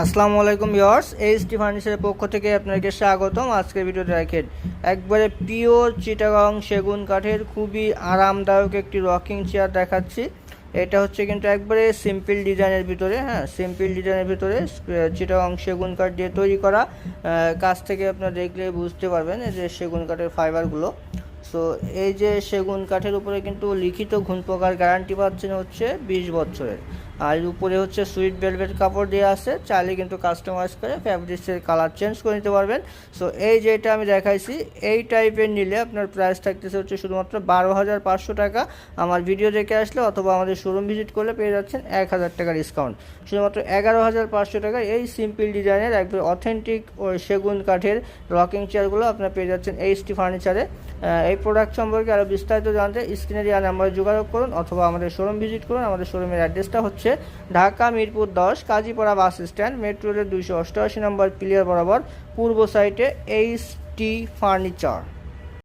আসসালামু আলাইকুম years HD ফার্নিচারের পক্ষ থেকে আপনাকে স্বাগতম। আজকের ভিডিওতে রাখেন একবারে পিওর চিটাগং সেগুন কাঠের খুবই আরামদায়ক একটি রকিং চেয়ার দেখাচ্ছি। এটা হচ্ছে কিন্তু একবারে সিম্পল ডিজাইনের ভিতরে হ্যাঁ সিম্পল ডিজাইনের ভিতরে চিটাগং সেগুন কাঠ দিয়ে তৈরি করা। কাছ থেকে আপনারা দেখলে বুঝতে পারবেন যে সেগুন কাঠের ফাইবারগুলো সো এই যে সেগুন কাঠের উপরে কিন্তু লিখিত ঘুণ পোকার গ্যারান্টি পাচ্ছেন হচ্ছে বিশ বছরের। আর উপরে হচ্ছে সুইট ভেলভেট কাপড় দেওয়া আছে, চাইলে কিন্তু কাস্টমাইজ করে ফ্যাব্রিক্সের কালার চেঞ্জ করে নিতে পারবেন। সো এই যেটা আমি দেখাইছি, এই টাইপের নিলে আপনার প্রাইস থাকতেছে হচ্ছে শুধুমাত্র বারো হাজার পাঁচশো টাকা। আমার ভিডিও দেখে আসলে অথবা আমাদের শোরুম ভিজিট করলে পেয়ে যাচ্ছেন এক হাজার টাকা ডিসকাউন্ট শুধুমাত্র এগারো হাজার পাঁচশো টাকা এই সিম্পল ডিজাইনের একবার অথেন্টিক ও সেগুন কাঠের রকিং চেয়ারগুলো আপনার পেয়ে যাচ্ছেন এইচটি ফার্নিচারে এই প্রোডাক্ট সম্পর্কে আরও বিস্তারিত জানতে স্ক্রিনে দেওয়া নাম্বারে যোগাযোগ করুন অথবা আমাদের শোরুম ভিজিট করুন। আমাদের শোরুমের অ্যাড্রেসটা হচ্ছে ঢাকা, মিরপুর দশ, Kazipara bus stand, metro rail দুইশো অষ্টআশি নম্বর প্লেয়ার বরাবর, পূর্ব সাইটে এইচ টি ফার্নিচার